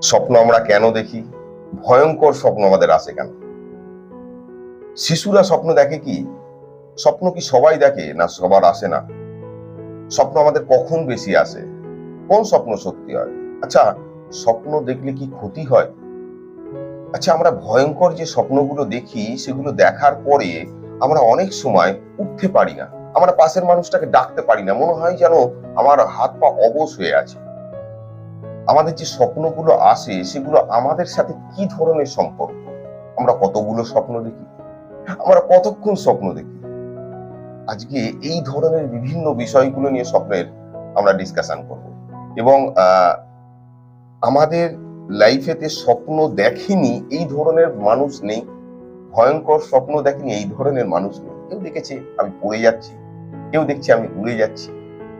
স্বপ্ন আমরা কেন দেখি? ভয়ঙ্কর স্বপ্ন আমাদের আসে কেন? শিশুরা স্বপ্ন দেখে কি? স্বপ্ন কি সবাই দেখে না সবার আসে না? স্বপ্ন আমাদের কখন বেশি আসে? কোন স্বপ্ন সত্যি হয়? আচ্ছা স্বপ্ন দেখলে কি ক্ষতি হয়? আচ্ছা আমরা ভয়ঙ্কর যে স্বপ্নগুলো দেখি, সেগুলো দেখার পরে আমরা অনেক সময় উঠতে পারি না। আমরা পাশের মানুষটাকে ডাকতে পারি না। মনে হয় যেন আমার হাত পা অবশ হয়ে আছে। আমাদের যে স্বপ্নগুলো আসে, সেগুলো আমাদের সাথে কি ধরনের সম্পর্ক? আমরা কতগুলো স্বপ্ন দেখি? আমরা কতক্ষণ স্বপ্ন দেখি? আজকে এই ধরনের বিভিন্ন বিষয়গুলো নিয়ে স্বপ্নের আমরা ডিসকাশন করব। এবং আমাদের লাইফেতে স্বপ্ন দেখেনি, এই ধরনের মানুষ নেই। ভয়ঙ্কর স্বপ্ন দেখেনি, এই ধরনের মানুষ নেই। কেউ দেখেছে, আমি পড়ে যাচ্ছি। কেউ দেখছে, আমি উড়ে যাচ্ছি।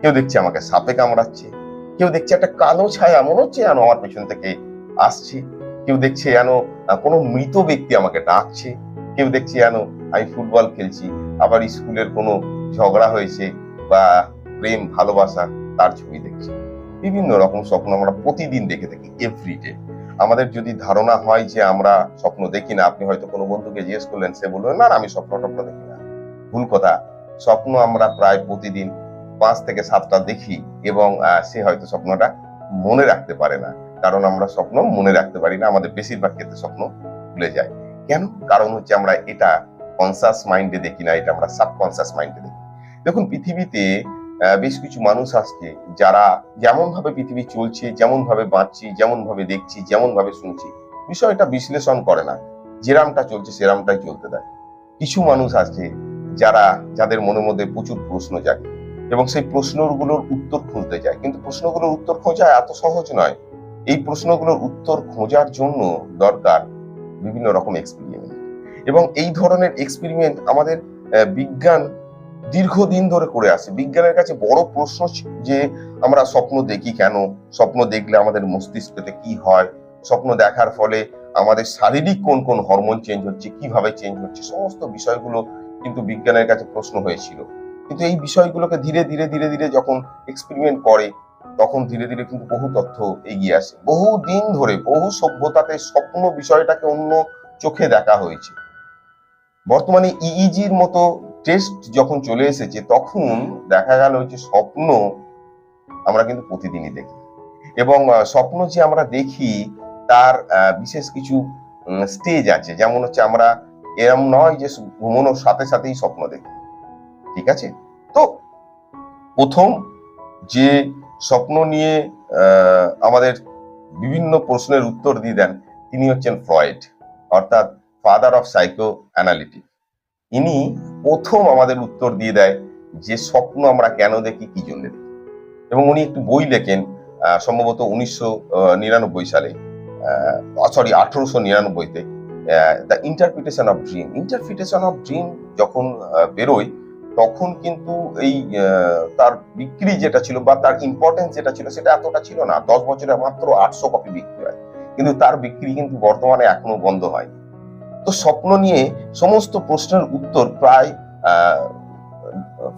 কেউ দেখছে, আমাকে সাপে কামড়াচ্ছে। কেউ দেখছে একটা কালো ছায়া মনে হচ্ছে যেন আমার পেছন থেকে আসছে। কেউ দেখছে যেন কোনো মৃত ব্যক্তি আমাকে ডাকছে। কেউ দেখছে যেন আমি ফুটবল খেলছি আবার স্কুলের কোনো ঝগড়া হয়েছে বা প্রেম ভালোবাসা তার ছবি দেখছি। বিভিন্ন রকম স্বপ্ন আমরা প্রতিদিন দেখে থাকি এভরিডে আমাদের যদি ধারণা হয় যে আমরা স্বপ্ন দেখি না আপনি হয়তো কোনো বন্ধুকে জিজ্ঞেস করলেন সে বলবে না না, আমি স্বপ্ন টপ্ন দেখি না। ভুল কথা। স্বপ্ন আমরা প্রায় প্রতিদিন পাঁচ থেকে সাতটা দেখি এবং সে হয়তো স্বপ্নটা মনে রাখতে পারে না। কারণ আমরা স্বপ্ন মনে রাখতে পারি না, আমাদের বেশিরভাগ ক্ষেত্রে স্বপ্ন ভুলে যায়। কেন? কারণ হচ্ছে আমরা এটা কনসাস মাইন্ডে দেখি না, এটা আমরা সাবকনসাস মাইন্ডে দেখি। দেখুন, পৃথিবীতে বেশ কিছু মানুষ আসছে যারা যেমন ভাবে পৃথিবী চলছে যেমন ভাবে বাঁচছি যেমন ভাবে দেখছি যেমন ভাবে শুনছি, বিষয়টা বিশ্লেষণ করে না। যেরামটা চলছে, সেরামটাই চলতে দেয় কিছু মানুষ আছে যারা, যাদের মনের মধ্যে প্রচুর প্রশ্ন জাগে। এবং সেই প্রশ্নগুলোর উত্তর খুঁজতে যায়। কিন্তু প্রশ্নগুলোর উত্তর খোঁজা এত সহজ নয়। এই প্রশ্নগুলোর উত্তর খোঁজার জন্য দরকার বিভিন্ন রকম এক্সপেরিমেন্ট এবং এই ধরনের এক্সপেরিমেন্ট আমাদের বিজ্ঞান দীর্ঘদিন ধরে করে আসে। বিজ্ঞানের কাছে বড় প্রশ্ন যে আমরা স্বপ্ন দেখি কেন? স্বপ্ন দেখলে আমাদের মস্তিষ্কতে কি হয়? স্বপ্ন দেখার ফলে আমাদের শারীরিক কোন কোন হরমোন চেঞ্জ হচ্ছে, কীভাবে চেঞ্জ হচ্ছে, সমস্ত বিষয়গুলো কিন্তু বিজ্ঞানের কাছে প্রশ্ন হয়েছিল। কিন্তু এই বিষয়গুলোকে ধীরে ধীরে ধীরে ধীরে যখন এক্সপেরিমেন্ট করে, তখন ধীরে ধীরে কিন্তু বহু তথ্য এগিয়ে আসে। বহু দিন ধরে, বহু সভ্যতাতে স্বপ্ন বিষয়টাকে অন্য চোখে দেখা হয়েছে। বর্তমানে ইইজির মতো টেস্ট যখন চলে এসেছে, তখন দেখা গেল যে স্বপ্ন আমরা কিন্তু প্রতিদিনই দেখি। এবং স্বপ্ন যে আমরা দেখি, তার বিশেষ কিছু স্টেজ আছে। যেমন হচ্ছে আমরা, এরম নয় যে ঘুমানোর সাথে সাথেই স্বপ্ন দেখি। ঠিক আছে? তো প্রথম যে স্বপ্ন নিয়ে আমাদের বিভিন্ন প্রশ্নের উত্তর দিয়ে দেন, তিনি হচ্ছেন ফ্রয়েড, অর্থাৎ ফাদার অফ সাইকো অ্যানালিটিক ইনি প্রথম আমাদের উত্তর দিয়ে দেয় যে স্বপ্ন আমরা কেন দেখি, কি জন্য দেখি। এবং উনি একটি বই লেখেন সম্ভবত উনিশশো নিরানব্বই সালে সরি আঠারোশো নিরানব্বইতে the interpretation of dream interpretation of dream যখন বেরোয় তখন কিন্তু এই তার বিক্রি যেটা ছিল বা তার ইম্পর্টেন্স যেটা ছিল সেটা এতটা ছিল না। দশ বছরে মাত্র আটশো কপি বিক্রি হয়। কিন্তু তার বিক্রি কিন্তু বর্তমানে এখনও বন্ধ হয় তো স্বপ্ন নিয়ে সমস্ত প্রশ্নের উত্তর প্রায়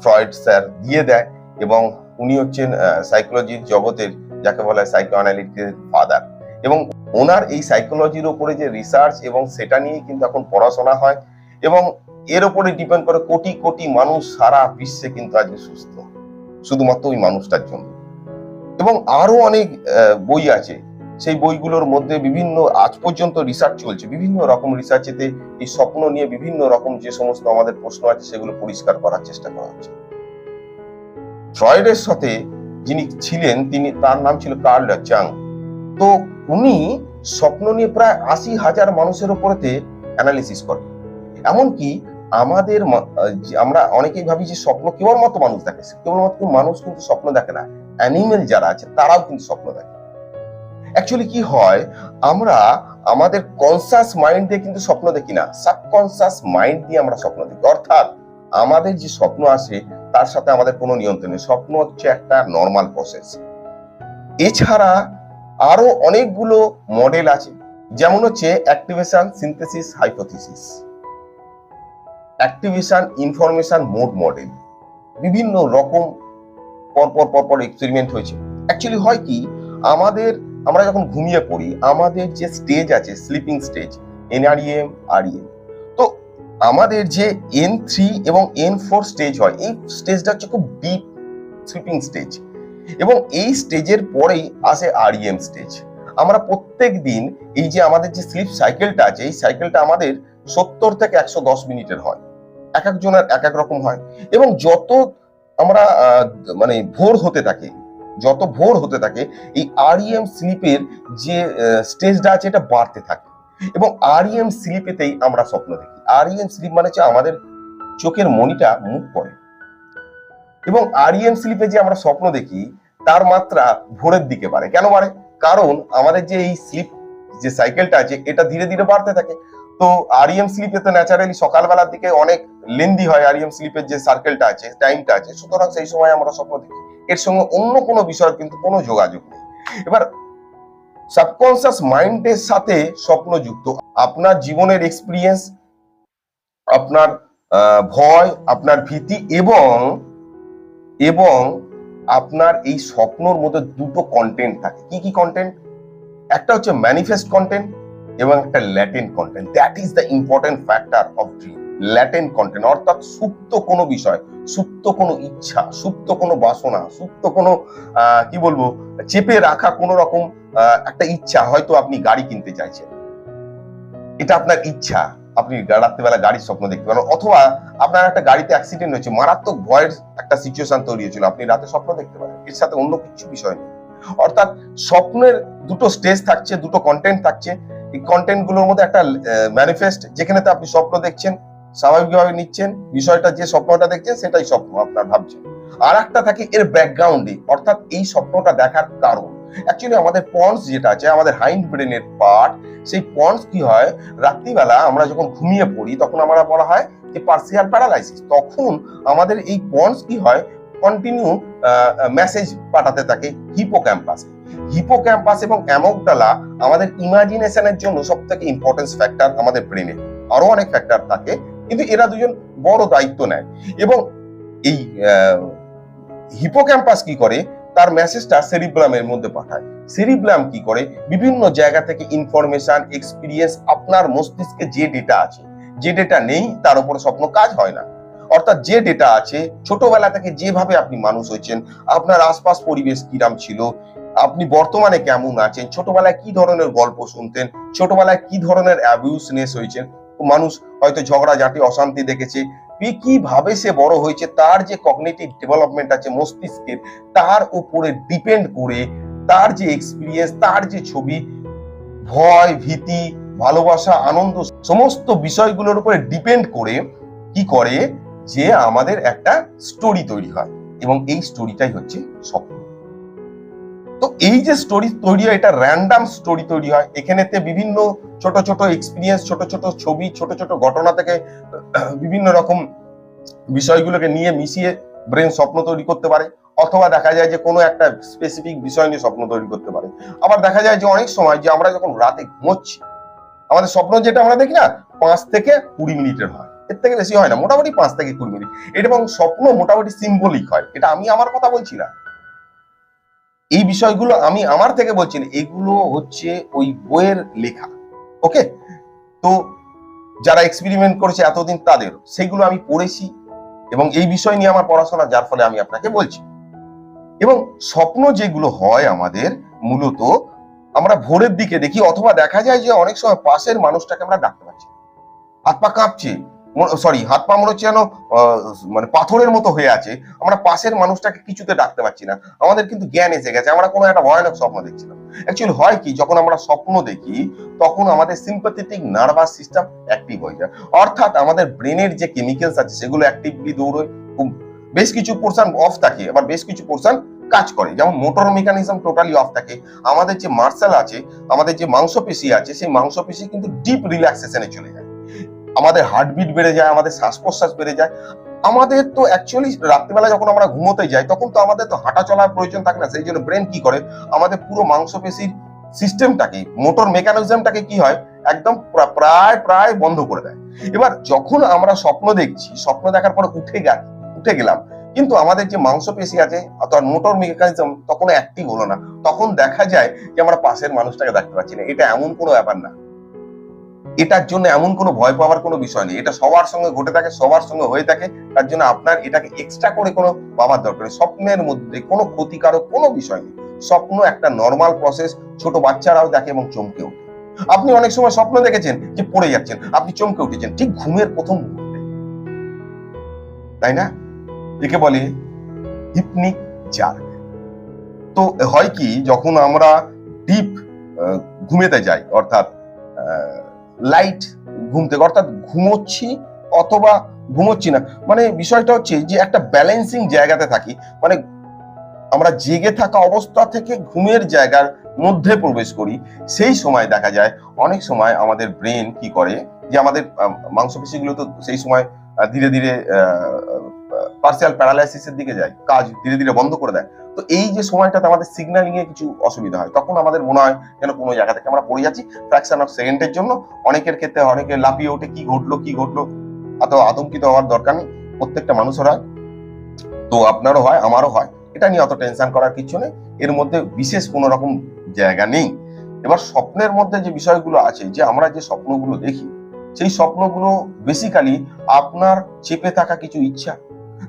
ফ্রয়েড স্যার দিয়ে দেয় এবং উনি হচ্ছেন সাইকোলজির জগতের, যাকে বলা হয় সাইকো অ্যানালিটিকের ফাদার এবং ওনার এই সাইকোলজির ওপরে যে রিসার্চ এবং সেটা নিয়ে কিন্তু এখন পড়াশোনা হয়। এবং এর উপরে ডিপেন্ড করে কোটি কোটি মানুষ সারা বিশ্বে কিন্তু আজকে সুস্থ। শুধুমাত্র ওই মানুষটার জন্য। এবং আরও অনেক বই আছে। সেই বইগুলোর মধ্যে বিভিন্ন, আজ পর্যন্ত রিসার্চ চলছে। বিভিন্ন রকম রিসার্চেতে এই স্বপ্ন নিয়ে বিভিন্ন রকম যে সমস্ত আমাদের প্রশ্ন আছে, সেগুলো পরিষ্কার করার চেষ্টা করা হচ্ছে। ফ্রয়েডের সাথে যিনি ছিলেন, তিনি, তার নাম ছিল কার্ল চাং। তো উনি স্বপ্ন নিয়ে প্রায় আশি হাজার মানুষের উপরেতে অ্যানালিসিস করেন। এমনকি আমাদের আমরা অনেকেই ভাবি যে স্বপ্ন কেবলমাত্র মানুষ দেখে। কেবলমাত্র মানুষ কিন্তু স্বপ্ন দেখে না। অ্যানিমেল যারা আছে, তারাও কিন্তু স্বপ্ন দেখে। অ্যাকচুয়ালি কি হয়, আমরা আমাদের কনসাস মাইন্ড দিয়ে কিন্তু স্বপ্ন দেখি না। সাবকনসাস মাইন্ড দিয়ে আমরা স্বপ্ন দেখি। অর্থাৎ আমাদের যে স্বপ্ন আসে তার সাথে আমাদের কোনো নিয়ন্ত্রণ নেই। স্বপ্ন হচ্ছে একটা নর্মাল প্রসেস এছাড়া আরও অনেকগুলো মডেল আছে। যেমন হচ্ছে activation synthesis hypothesis activation, information, mode model, বিভিন্ন রকম পরপর পরপর এক্সপেরিমেন্ট হয়েছে। অ্যাকচুয়ালি হয় কি, আমাদের, আমরা যখন ঘুমিয়ে পড়ি, আমাদের যে স্টেজ আছে স্লিপিং স্টেজ এনআরইএম আরইএম তো আমাদের যে এন থ্রি এবং এন ফোর স্টেজ হয়, এই স্টেজটা হচ্ছে খুব ডিপ স্লিপিং স্টেজ এবং এই স্টেজের পরেই আসে আরইএম স্টেজ আমরা প্রত্যেক দিন এই যে আমাদের যে স্লিপ সাইকেলটা আছে, এই সাইকেলটা আমাদের সত্তর থেকে একশো দশ মিনিটের হয়। এক একজনের এক এক রকম হয়। এবং যত আমরা মানে ভোর হতে থাকে, যত ভোর হতে থাকে, এই আরইএম স্লিপের যে স্টেজটা আছে, এটা বাড়তে থাকে। এবং আরইএম স্লিপেতেই আমরা স্বপ্ন দেখি। আরইএম স্লিপ মানে হচ্ছে আমাদের চোখের মনিটা মুখ পড়ে এবং আরইএম স্লিপে যে আমরা স্বপ্ন দেখি, তার মাত্রা ভোরের দিকে বাড়ে। কেন বাড়ে? কারণ আমাদের যে এই স্লিপ যে সাইকেলটা আছে, এটা ধীরে ধীরে বাড়তে থাকে। তো আরইএম স্লিপে তো ন্যাচারালি সকালবেলার দিকে অনেক লেন্দি হয় আরইএম স্লিপের যে সার্কেলটা আছে টাইমটা আছে, সুতরাং সেই সময় আমরা স্বপ্ন দেখি। এর সঙ্গে অন্য কোনো বিষয়ের কিন্তু কোনো যোগাযোগ নেই। এবার সাবকনসিয়াস মাইন্ডের সাথে স্বপ্ন যুক্ত, আপনার জীবনের এক্সপিরিয়েন্স আপনার ভয়, আপনার ভীতি এবং এবং আপনার এই স্বপ্নর মধ্যে দুটো কন্টেন্ট থাকে। কি কি কন্টেন্ট একটা হচ্ছে ম্যানিফেস্ট কন্টেন্ট এবং একটা latent content that is the important factor of dream latent content অর্থাৎ সুপ্ত কোনো বিষয়, সুপ্ত কোনো ইচ্ছা, সুপ্ত কোনো বাসনা, সুপ্ত কোনো কি বলব, চেপে রাখা কোনো রকম একটা ইচ্ছা হয়তো আপনি গাড়ি কিনতে চাইছেন। এটা আপনার ইচ্ছা, আপনি রাত্রিবেলা গাড়ির স্বপ্ন দেখতে পারেন, অথবা আপনার একটা গাড়িতে অ্যাক্সিডেন্ট হয়েছে, মারাত্মক ভয়ের একটা সিচুয়েশন তৈরি হয়েছিল, আপনি রাতে স্বপ্ন দেখতে পারেন, এর সাথে অন্য কিছু বিষয় নেই। অর্থাৎ স্বপ্নের দুটো স্টেজ থাকছে, দুটো কন্টেন্ট থাকছে, এই কন্টেন্টগুলোর মধ্যে একটা ম্যানিফেস্ট যেখানেতে আপনি স্বপ্ন দেখছেন স্বাভাবিকভাবে নিচ্ছেন, বিষয়টা যে স্বপ্নটা দেখছেন, সেটাই স্বপ্ন আপনার ভাবছেন। আর একটা থাকে এর ব্যাকগ্রাউন্ডে অর্থাৎ এই স্বপ্নটা দেখার কারণ। অ্যাকচুয়ালি আমাদের পন্স যেটা আছে, আমাদের হাইন্ড ব্রেনের পার্ট সেই পন্স কি হয়? রাত্রিবেলা আমরা যখন ঘুমিয়ে পড়ি, তখন আমরা বলা হয় যে পার্সিয়াল প্যারালাইসিস তখন আমাদের এই পন্স কি হয়? কন্টিনিউ মেসেজ পাঠাতে থাকে হিপো ক্যাম্পাসে হিপো ক্যাম্পাস এবং অ্যামোগডালা আমাদের ইমাজিনেশনের জন্য সব থেকে ইম্পর্টেন্স ফ্যাক্টর আমাদের ব্রেনে আরও অনেক ফ্যাক্টর থাকে কিন্তু এরা দুজন বড় দায়িত্ব নেয়। এবং এই হিপোক্যাম্পাস কি করে? তার মেসেজটা সেরিব্রামের মধ্যে পাঠায়। সেরিব্রাম কি করে? বিভিন্ন জায়গা থেকে ইনফরমেশন এক্সপিরিয়েন্স আপনার মস্তিষ্কে যে ডেটা আছে, যে ডেটা নেই, তার উপরে স্বপ্ন কাজ হয় না। অর্থাৎ যে ডেটা আছে, ছোটবেলা থেকে যেভাবে আপনি মানুষ হয়েছেন, আপনার আশপাশ পরিবেশ কিরাম ছিল, আপনি বর্তমানে কেমন আছেন, ছোটবেলায় কি ধরনের গল্প শুনতেন, ছোটবেলায় কি ধরনের অ্যাবিউসনেস হয়েছেন মানুষ হয়তো ঝগড়াঝাটি অশান্তি দেখেছে। কীভাবে সে বড় হয়েছে, তার যে কগনিটিভ ডেভেলপমেন্ট আছে মস্তিষ্কের, তার উপরে ডিপেন্ড করে, তার যে এক্সপিরিয়েন্স তার যে ছবি, ভয়, ভীতি, ভালোবাসা, আনন্দ, সমস্ত বিষয়গুলোর উপরে ডিপেন্ড করে কি করে? যে আমাদের একটা স্টোরি তৈরি হয়। এবং এই স্টোরিটাই হচ্ছে স্বপ্ন তো এই যে স্টোরি তৈরি হয়, এটা র্যান্ডাম স্টোরি তৈরি হয়। এখানেতে বিভিন্ন ছোট ছোট এক্সপিরিয়েন্স ছোট ছোট ছবি, ছোট ছোট ঘটনা থেকে বিভিন্ন রকম বিষয়গুলোকে নিয়ে মিশিয়ে ব্রেন স্বপ্ন তৈরি করতে পারে। অথবা দেখা যায় যে কোনো একটা স্পেসিফিক বিষয় নিয়ে স্বপ্ন তৈরি করতে পারে। আবার দেখা যায় যে অনেক সময় যে আমরা যখন রাতে ঘুমোচ্ছি, আমাদের স্বপ্ন যেটা আমরা দেখি না, পাঁচ থেকে কুড়ি মিনিটের হয়। এর থেকে বেশি হয় না, মোটামুটি পাঁচ থেকে কুড়ি মিনিট। এটা এবং স্বপ্ন মোটামুটি সিম্বলিক হয়। এটা আমি আমার কথা বলছি না। এই বিষয়গুলো আমি আমার থেকে বলছি না, এগুলো হচ্ছে ওই বইয়ের লেখা ওকে তো যারা এক্সপেরিমেন্ট করেছে এতদিন তাদের, সেগুলো আমি পড়েছি এবং এই বিষয় নিয়ে আমার পড়াশোনা, যার ফলে আমি আপনাকে বলছি। এবং স্বপ্ন যেগুলো হয় আমাদের, মূলত আমরা ভোরের দিকে দেখি, অথবা দেখা যায় যে অনেক সময় পাশের মানুষটাকে আমরা ডাকতে পারছি হাত পা কাঁপছে সরি হাত পা মনে হচ্ছে যেন মানে পাথরের মতো হয়ে আছে। আমরা পাশের মানুষটাকে কিছুতে ডাকতে পারছি না। আমাদের কিন্তু জ্ঞান এসে গেছে। আমরা কোনো একটা ভয়ানক স্বপ্ন দেখছিলাম। অ্যাকচুয়ালি হয় কি, যখন আমরা স্বপ্ন দেখি, তখন আমাদের সিম্পাথেটিক নার্ভাস সিস্টেম অ্যাক্টিভ হয়ে যায়। অর্থাৎ আমাদের ব্রেনের যে কেমিক্যালস আছে, সেগুলো অ্যাক্টিভলি দৌড়য় বেশ কিছু পোর্শন অফ থাকে, আবার বেশ কিছু পোর্শন কাজ করে। যেমন মোটর মেকানিজম টোটালি অফ থাকে। আমাদের যে মার্শাল আছে, আমাদের যে মাংসপেশি আছে, সেই মাংসপেশি কিন্তু ডিপ রিল্যাক্সেশনে চলে যায়। আমাদের হার্টবিট বেড়ে যায়, আমাদের শ্বাস প্রশ্বাস বেড়ে যায়। আমাদের তো অ্যাকচুয়ালি রাত্রিবেলা যখন আমরা ঘুমোতে যাই, তখন তো আমাদের তো হাঁটা চলার প্রয়োজন থাকে না। সেই জন্য ব্রেন কি করে? আমাদের পুরো মাংসপেশির সিস্টেমটাকে মোটর মেকানিজমটাকে কি হয়? একদম প্রায় প্রায় বন্ধ করে দেয়। এবার যখন আমরা স্বপ্ন দেখছি, স্বপ্ন দেখার পর উঠে গেল উঠে গেলাম, কিন্তু আমাদের যে মাংসপেশি আছে, অথবা মোটর মেকানিজম তখন অ্যাক্টিভ হলো না। তখন দেখা যায় যে আমরা পাশের মানুষটাকে দেখতে পাচ্ছি না। এটা এমন কোনো ব্যাপার না। এটার জন্য এমন কোনো ভয় পাওয়ার কোনো বিষয় নেই। এটা সবার সঙ্গে ঘটে থাকে, সবার সঙ্গে হয়ে থাকে। তার জন্য আপনার এটাকে এক্সট্রা করে কোনো ভাবার দরকার নেই। স্বপ্নের মধ্যে কোনো ক্ষতিকারক কোনো বিষয় নেই। স্বপ্ন একটা নর্মাল প্রসেস ছোট বাচ্চারাও দেখে এবং চমকে ওঠে। আপনি অনেক সময় স্বপ্ন দেখেছেন যে পড়ে যাচ্ছেন, আপনি চমকে উঠেছেন, ঠিক ঘুমের প্রথম মুহূর্তে। তাই না? একে বলে হিপনিক জার্ক তো হয় কি, যখন আমরা ডিপ ঘুমেতে যাই, অর্থাৎ লাইট ঘুম থেকে অর্থাৎ ঘুমোচ্ছি অথবা ঘুমোচ্ছি না। মানে বিষয়টা হচ্ছে যে একটা ব্যালেন্সিং জায়গাতে থাকি মানে আমরা জেগে থাকা অবস্থা থেকে ঘুমের জায়গার মধ্যে প্রবেশ করি, সেই সময় দেখা যায় অনেক সময় আমাদের ব্রেন কি করে যে আমাদের মাংসপেশিগুলো তো সেই সময় ধীরে ধীরে পার্সিয়াল প্যারালাইসিসের দিকে যায়, কাজ ধীরে ধীরে বন্ধ করে দেয়। তো এই যে সময়টাতে আমাদের সিগন্যালিং এ কিছু অসুবিধা হয়, তখন আমাদের মনে হয় যেন কোনো জায়গা থেকে আমরা পড়ে যাচ্ছি ফ্র্যাকশন অফ সেকেন্ডের জন্য। অনেকের ক্ষেত্রে অনেকে লাফিয়ে ওঠে, কি ঘটলো কি ঘটলো এত আতঙ্কিত হওয়ার দরকার নেই, প্রত্যেকটা মানুষের হয়। তো আপনারও হয়, আমারও হয়, এটা নিয়ে অত টেনশন করার কিছু নেই, এর মধ্যে বিশেষ কোনো রকম জায়গা নেই। এবার স্বপ্নের মধ্যে যে বিষয়গুলো আছে, যে আমরা যে স্বপ্নগুলো দেখি, সেই স্বপ্নগুলো বেসিক্যালি আপনার চেপে থাকা কিছু ইচ্ছা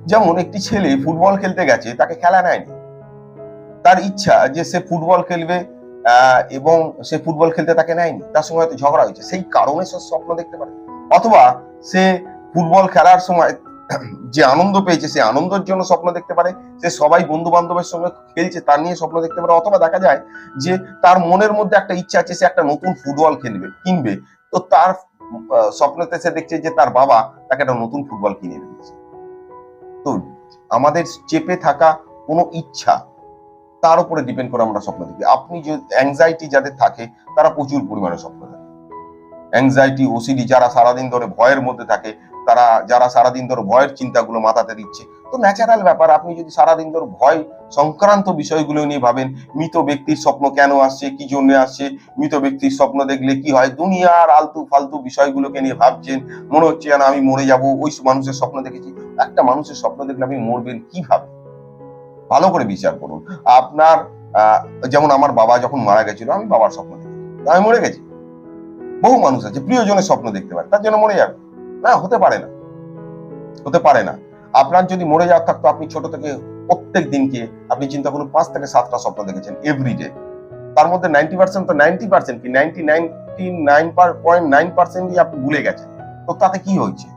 যেমন একটি ছেলে ফুটবল খেলতে গেছে, তাকে খেলা নেয়নি। তার ইচ্ছা যে সে ফুটবল খেলবে এবং সে ফুটবল খেলতে তাকে নেয়নি, তার সঙ্গে হয়তো ঝগড়া হয়েছে। সেই কারণে সে স্বপ্ন দেখতে পারে। অথবা সে ফুটবল খেলার সময় যে আনন্দ পেয়েছে, সে আনন্দের জন্য স্বপ্ন দেখতে পারে। সে সবাই বন্ধু বান্ধবের সঙ্গে খেলছে, তার নিয়ে স্বপ্ন দেখতে পারে। অথবা দেখা যায় যে তার মনের মধ্যে একটা ইচ্ছা আছে, সে একটা নতুন ফুটবল খেলবে, কিনবে। তো তার স্বপ্নতে সে দেখছে যে তার বাবা তাকে একটা নতুন ফুটবল কিনে দিয়েছে। তো আমাদের চেপে থাকা কোনো ইচ্ছা, তার উপরে ডিপেন্ড করে আমরা স্বপ্ন দেখি। আপনি যে অ্যাংজাইটি যাদের থাকে, তারা প্রচুর পরিমাণে স্বপ্ন দেখে। অ্যাংজাইটি ওসিডি যারা সারাদিন ধরে ভয়ের মধ্যে থাকে তারা যারা সারাদিন ধরে ভয়ের চিন্তাগুলো মাথাতে দিচ্ছে। তো ন্যাচারাল ব্যাপার, আপনি যদি সারাদিন ধরে ভয় সংক্রান্ত বিষয়গুলো নিয়ে ভাবেন, মৃত ব্যক্তির স্বপ্ন কেন আসছে, কি জন্য আসছে, মৃত ব্যক্তির স্বপ্ন দেখলে কি হয়, দুনিয়ার আলতু ফালতু বিষয়গুলোকে নিয়ে ভাবছেন, মনে হচ্ছে যেন আমি মরে যাব, ওই মানুষের স্বপ্ন দেখেছি। একটা মানুষের স্বপ্ন দেখলে আপনি মরবেন কীভাবে? ভালো করে বিচার করুন। আপনার যেমন আমার বাবা যখন মারা গেছিল, আমি বাবার স্বপ্ন দেখেছি। আমি মরে গেছি। বহু মানুষ আছে, প্রিয়জনের স্বপ্ন দেখতে পারে, তার জন্য মরে যাবে। না, হতে পারে না। হতে পারে না। আপনার যদি মরে যাওয়ার থাকতো, আপনি ছোট থেকে প্রত্যেক দিনকে আপনি চিন্তা করুন, পাঁচ থেকে সাতটা স্বপ্ন দেখেছেন এভরিডে তার মধ্যে নাইনটি পার্সেন্ট তো নাইনটি পার্সেন্ট কি? Ninety ninety nine point nine পার্সেন্টই আপনি ভুলে গেছেন। তো তাতে কি হয়েছে?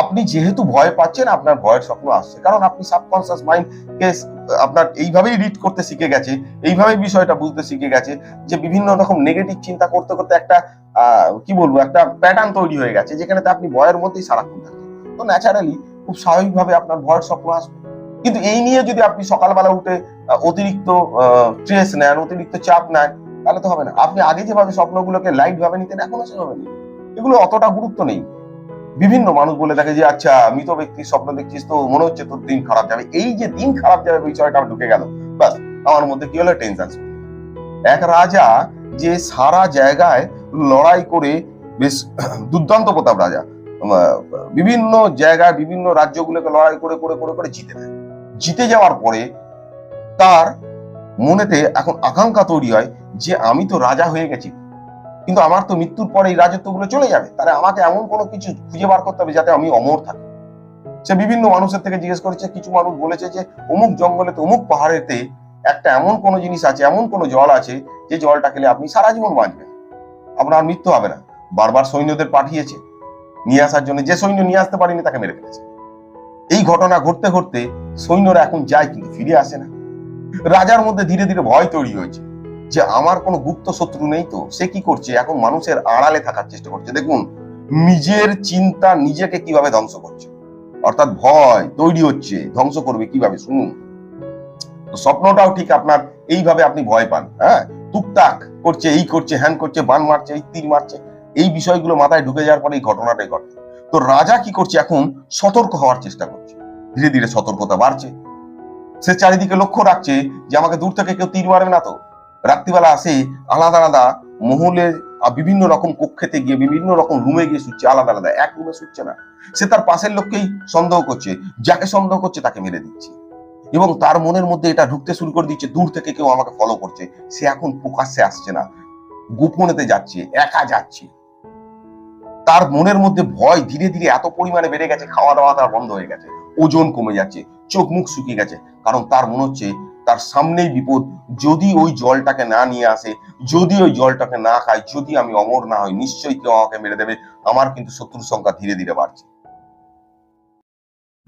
আপনি যেহেতু ভয় পাচ্ছেন, আপনার ভয়ের স্বপ্ন আসছে। কারণ আপনি সাবকনসিয়াস মাইন্ড কে আপনার এইভাবেই রিড করতে শিখে গেছে, এইভাবেই বিষয়টা বুঝতে শিখে গেছে যে বিভিন্ন রকম নেগেটিভ চিন্তা করতে করতে একটা কি বলব, একটা প্যাটার্ন তৈরি হয়ে গেছে যেখানে আপনি ভয়ের মধ্যেই সারাক্ষণ থাকেন তো ন্যাচারালি খুব স্বাভাবিকভাবে আপনার ভয়ের স্বপ্ন আসবে। কিন্তু এই নিয়ে যদি আপনি সকালবেলা উঠে অতিরিক্ত স্ট্রেস নেন, অতিরিক্ত চাপ নেন, তাহলে তো হবে না। আপনি আগে যেভাবে স্বপ্নগুলোকে লাইট ভাবে নিতেন, এখনও সেভাবে নেই। এগুলো অতটা গুরুত্ব নেই। বিভিন্ন মানুষ বলে থাকে যে আচ্ছা মৃত ব্যক্তির স্বপ্ন দেখছিস তো, মনে হচ্ছে তোর দিন খারাপ যাবে। এই যে দিন খারাপ যাবে বিষয়টা ঢুকে গেল। বাস আমার মধ্যে কি হলো? টেনশন এক রাজা যে সারা জায়গায় লড়াই করে বেশ দুর্দান্ত প্রতাপ রাজা বিভিন্ন জায়গায়, বিভিন্ন রাজ্যগুলোকে লড়াই করে করে করে করে জিতে নেয়। জিতে যাওয়ার পরে তার মনেতে এখন আকাঙ্ক্ষা তৈরি হয় যে, আমি তো রাজা হয়ে গেছি। কিন্তু আমার তো মৃত্যুর পরে এই রাজত্বগুলো চলে যাবে। তাহলে আমাকে এমন কোনো কিছু খুঁজে বার করতে হবে যাতে আমি অমর থাকি। সে বিভিন্ন মানুষের থেকে জিজ্ঞেস করেছে, কিছু মানুষ বলেছে যে, অমুক জঙ্গলেতে, অমুক পাহাড়েতে একটা এমন কোনো জিনিস আছে, এমন কোনো জল আছে যে জলটা খেলে আপনি সারা জীবন বাঁচবেন। আপনার মৃত্যু হবে না। বারবার সৈন্যদের পাঠিয়েছে। নিয়ে আসার জন্য যে সৈন্য নিয়ে আসতে পারেনি তাকে মেরে ফেলেছে। এই ঘটনা ঘটতে ঘটতে সৈন্যরা এখন যায় কিন্তু ফিরে আসে না। রাজার মধ্যে ধীরে ধীরে ভয় তৈরি হয়েছে। যে আমার কোনো গুপ্ত শত্রু নেই তো, সে কি করছে? এখন মানুষের আড়ালে থাকার চেষ্টা করছে। দেখুন, নিজের চিন্তা নিজেকে কীভাবে ধ্বংস করছে? অর্থাৎ ভয় তৈরি হচ্ছে, ধ্বংস করবে কীভাবে? শুনুন। স্বপ্নটাও ঠিক আপনার এইভাবে আপনি ভয় পান হ্যাঁ? টুকটাক করছে, এই করছে, হ্যান করছে, বান মারছে, এই তীর মারছে, এই বিষয়গুলো মাথায় ঢুকে যাওয়ার পরে এই ঘটনাটাই ঘটে। তো রাজা কি করছে এখন? সতর্ক হওয়ার চেষ্টা করছে। ধীরে ধীরে সতর্কতা বাড়ছে। সে চারিদিকে লক্ষ্য রাখছে যে আমাকে দূর থেকে কেউ তীর মারবে না তো। রাত্রিবেলা আসে আলাদা আলাদা মহলের আর বিভিন্ন রকম কক্ষেতে গিয়ে বিভিন্ন রকম রুমে গিয়ে শুচ্ছে, আলাদা আলাদা। এক রুমে শুচ্ছে না। সে তার পাশের লোককেই সন্দেহ করছে, যাকে সন্দেহ করছে তাকে মেরে দিচ্ছে। এবং তার মনের মধ্যে এটা ঢুকতে শুরু করে দিচ্ছে, দূর থেকে কেউ আমাকে ফলো করছে। সে এখন প্রকাশ্যে আসছে না, গোপনেতে যাচ্ছে, একা যাচ্ছে। তার মনের মধ্যে ভয় ধীরে ধীরে এত পরিমাণে বেড়ে গেছে, খাওয়া দাওয়া তার বন্ধ হয়ে গেছে, ওজন কমে যাচ্ছে, চোখ মুখ শুকিয়ে গেছে। কারণ তার মনে হচ্ছে তার সামনেই বিপদ। যদি ওই জলটাকে না নিয়ে আসে, যদি ওই জলটাকে না খায়, যদি আমি অমর না হই, নিশ্চয়ই কেউ আমাকে মেরে দেবে। আমার কিন্তু শত্রুর সংখ্যা ধীরে ধীরে বাড়ছে।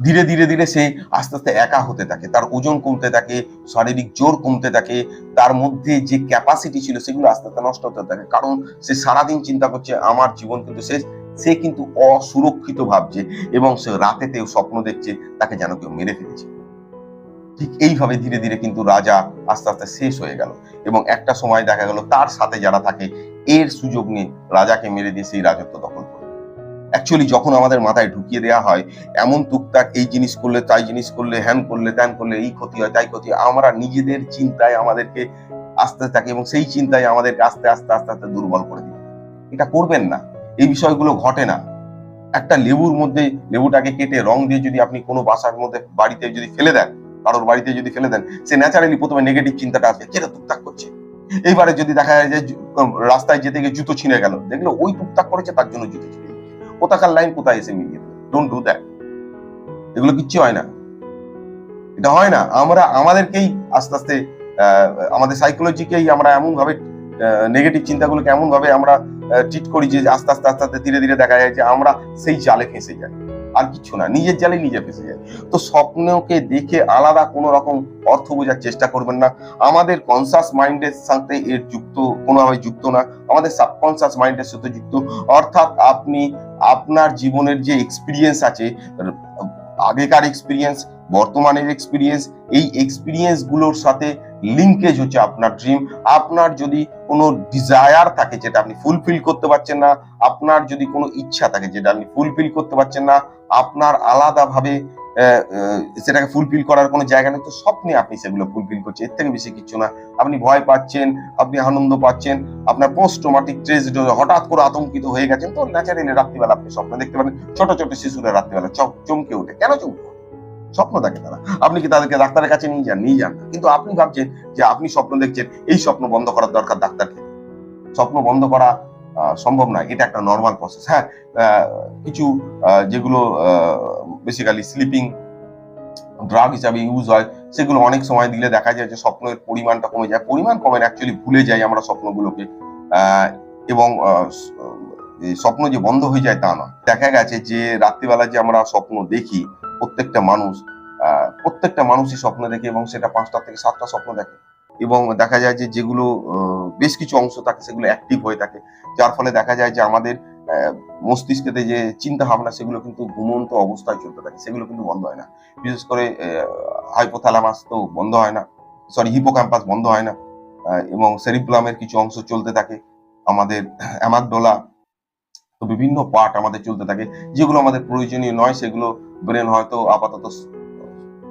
ধীরে ধীরে ধীরে সে আস্তে আস্তে একা হতে থাকে। তার ওজন কমতে থাকে, শারীরিক জোর কমতে থাকে, তার মধ্যে যে ক্যাপাসিটি ছিল সেগুলো আস্তে আস্তে নষ্ট হতে থাকে। কারণ সে সারাদিন চিন্তা করছে, আমার জীবন কিন্তু শেষ। সে কিন্তু অসুরক্ষিত ভাবছে এবং সে রাতেতেও স্বপ্ন দেখছে, তাকে যেন কেউ মেরে ফেলেছে। ঠিক এইভাবে ধীরে ধীরে কিন্তু রাজা আস্তে আস্তে শেষ হয়ে গেল। এবং একটা সময় দেখা গেল তার সাথে যারা থাকে, এর সুযোগ নিয়ে রাজাকে মেরে দিয়ে সেই রাজত্ব দখল করে। অ্যাকচুয়ালি যখন আমাদের মাথায় ঢুকিয়ে দেওয়া হয়, এমন টুকটাক এই জিনিস করলে, তাই জিনিস করলে, হ্যান করলে, ত্যান করলে, এই ক্ষতি হয়, তাই ক্ষতি হয়, আমরা নিজেদের চিন্তায় আমাদেরকে আসতে থাকি এবং সেই চিন্তায় আমাদেরকে আস্তে আস্তে আস্তে আস্তে দুর্বল করে দিই এটা করবেন না। এই বিষয়গুলো ঘটে না। একটা লেবুর মধ্যে লেবুটাকে কেটে রং দিয়ে যদি আপনি কোনো বাসার মধ্যে, বাড়িতে যদি ফেলে দেন কারোর বাড়িতে যদি ফেলে দেন, সে ন্যাচারালি প্রথমে নেগেটিভ চিন্তাটা আসবে কেটে টুকটাক করছে? এইবারে যদি দেখা যায় যে রাস্তায় যেতে গিয়ে জুতো ছিঁড়ে গেল, দেখল ওই টুকটাক করেছে, তার জন্য জুতো ছিঁড়ে। কোথাকার লাইন কোথায় এসে মিলিয়ে ডোন্ট ডু দ্যাট এগুলো কিচ্ছু হয় না। এটা হয় না। আমরা, আমাদেরকেই আস্তে আস্তে আমাদের সাইকোলজিকেই আমরা এমন ভাবে নেগেটিভ চিন্তাগুলোকে এমন ভাবে আমরা ট্রিট করি যে আস্তে আস্তে আস্তে আস্তে ধীরে ধীরে দেখা যায় যে আমরা সেই জালে ফেঁসে যাই। আর কিছু না, নিজের জালে নিজে ফেঁসে যাই। তো স্বপ্নকে দেখে আলাদা কোনো রকম অর্থ বোঝার চেষ্টা করবেন না। আমাদের কনসাস মাইন্ডের সাথে এর যুক্ত, কোনোভাবে যুক্ত না। আমাদের সাবকনসাস মাইন্ডের সাথে যুক্ত। অর্থাৎ আপনি আপনার জীবনের যে এক্সপিরিয়েন্স আছে, আগেকার এক্সপিরিয়েন্স বর্তমানের এক্সপিরিয়েন্স এই এক্সপিরিয়েন্সগুলোর সাথে লিঙ্কেজ হচ্ছে আপনার ড্রিম আপনার যদি কোনো ডিজায়ার থাকে যেটা আপনি ফুলফিল করতে পারছেন না, আপনার যদি কোনো ইচ্ছা থাকে যেটা আপনি ফুলফিল করতে পারছেন না, আপনার আলাদাভাবে সেটাকে ফুলফিল করার কোনো জায়গা নেই, তো স্বপ্নে আপনি সেগুলো ফুলফিল করছেন। এর থেকে বেশি কিছু না। আপনি ভয় পাচ্ছেন, আপনি আনন্দ পাচ্ছেন, আপনার পোস্ট ট্রমাটিক স্ট্রেস হঠাৎ করে আতঙ্কিত হয়ে গেছেন, তো ন্যাচারালি রাত্রিবেলা আপনি স্বপ্ন দেখতে পারেন। ছোট ছোট শিশুরা রাত্রিবেলা চমকে ওঠে। কেন চমকে ওঠে? স্বপ্ন দেখে তারা। আপনি কি তাদেরকে ডাক্তারের কাছে নিয়ে যান? নিয়ে যান। কিন্তু আপনি ভাবছেন যে আপনি স্বপ্ন দেখছেন, এই স্বপ্ন বন্ধ করার দরকার ডাক্তারকে? স্বপ্ন বন্ধ করা সম্ভব নয়। এটা একটা নর্মাল প্রসেস হ্যাঁ কিছু যেগুলো বেসিক্যালি স্লিপিং ড্রাগ হিসাবে ইউজ হয়, সেগুলো অনেক সময় দিলে দেখা যায় যে স্বপ্নের পরিমাণটা কমে যায়। পরিমাণ কমে অ্যাকচুয়ালি ভুলে যাই আমরা স্বপ্নগুলোকে। এবং স্বপ্ন যে বন্ধ হয়ে যায় তা নয়। দেখা গেছে যে রাত্রিবেলা যে আমরা স্বপ্ন দেখি প্রত্যেকটা মানুষ প্রত্যেকটা মানুষই স্বপ্ন দেখে এবং সেটা পাঁচটা থেকে সাতটা স্বপ্ন দেখে। এবং দেখা যায় যে যেগুলো বেশ কিছু অংশ থাকে সেগুলো অ্যাক্টিভ হয়ে থাকে। যার ফলে দেখা যায় যে আমাদের মস্তিষ্কেতে যে চিন্তা ভাবনা সেগুলো কিন্তু ঘুমন্ত অবস্থায় চলতে থাকে। সেগুলো কিন্তু বন্ধ হয় না। বিশেষ করে হাইপোথ্যালামাস তো বন্ধ হয় না। সরি হিপোক্যাম্পাস বন্ধ হয় না। এবং সেরিপ্লামের কিছু অংশ চলতে থাকে। আমাদের অ্যামাগডোলা তো বিভিন্ন পার্ট আমাদের চলতে থাকে, যেগুলো আমাদের প্রয়োজনীয় নয়, সেগুলো ব্রেন হয়তো আপাতত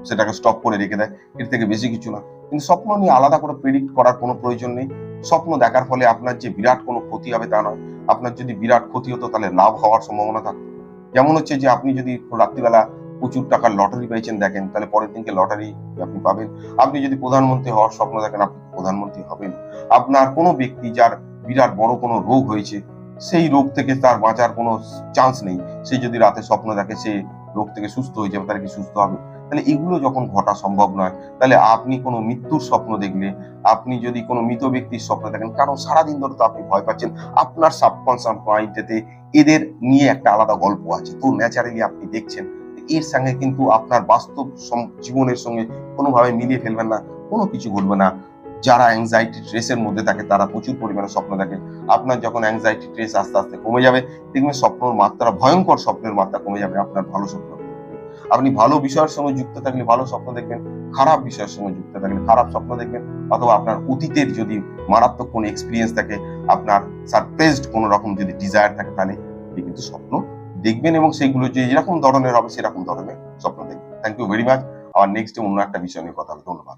সেটাকে স্টপ করে রেখে দেয়, এর থেকে বেশি কিছু না। কিন্তু স্বপ্ন নিয়ে আলাদা করে প্রেডিক্ট করার কোনো প্রয়োজন নেই। স্বপ্ন দেখার ফলে আপনার যে বিরাট কোনো ক্ষতি হবে তা নয়। আপনার যদি বিরাট ক্ষতি হতো, তাহলে লাভ হওয়ার সম্ভাবনা থাকতো। যেমন হচ্ছে যে, আপনি যদি রাত্রিবেলা প্রচুর টাকার লটারি পেয়েছেন, দেখেন, তাহলে পরের দিনকে লটারি আপনি পাবেন। আপনি যদি প্রধানমন্ত্রী হওয়ার স্বপ্ন দেখেন, আপনি প্রধানমন্ত্রী হবেন। আপনার কোনো ব্যক্তি যার বিরাট বড় কোনো রোগ হয়েছে সেই রোগ থেকে তার বাঁচার কোনো চান্স নেই। সে যদি রাতে স্বপ্ন দেখে সে রোগ থেকে সুস্থ হয়ে যাবে, তাহলে কি সুস্থ হবে? তাহলে এগুলো যখন ঘটা সম্ভব নয়, তাহলে আপনি কোনো মৃত্যুর স্বপ্ন দেখলে, আপনি যদি কোনো মৃত ব্যক্তির স্বপ্ন দেখেন, কারণ সারাদিন ধরে তো আপনি ভয় পাচ্ছেন, আপনার সাবকনসাস মাইন্ডেতে এদের নিয়ে একটা আলাদা গল্প আছে। তো ন্যাচারালি আপনি দেখছেন এর সঙ্গে কিন্তু আপনার বাস্তব জীবনের সঙ্গে কোনোভাবে মিলিয়ে ফেলবেন না, কোনো কিছু ঘটবে না। যারা অ্যাংজাইটি স্ট্রেসের মধ্যে থাকে, তারা প্রচুর পরিমাণে স্বপ্ন দেখে। আপনার যখন অ্যাংজাইটি স্ট্রেস আস্তে আস্তে কমে যাবে, দেখবেন স্বপ্নের মাত্রা, ভয়ঙ্কর স্বপ্নের মাত্রা কমে যাবে আপনার ভালো স্বপ্ন আপনি ভালো বিষয়ের সঙ্গে যুক্ত থাকলে ভালো স্বপ্ন দেখবেন, খারাপ বিষয়ের সঙ্গে যুক্ত থাকলে খারাপ স্বপ্ন দেখবেন, অথবা আপনার অতীতের যদি মারাত্মক কোনো এক্সপিরিয়েন্স থাকে, আপনার সারপ্রাইজড কোনো রকম যদি ডিজায়ার থাকে, তাহলে আপনি কিন্তু স্বপ্ন দেখবেন এবং সেগুলো যে যেরকম ধরনের হবে, সেরকম ধরনের স্বপ্ন দেখবেন। থ্যাংক ইউ ভেরি মাচ আবার নেক্সট অন্য একটা বিষয় নিয়ে কথা হবে। ধন্যবাদ।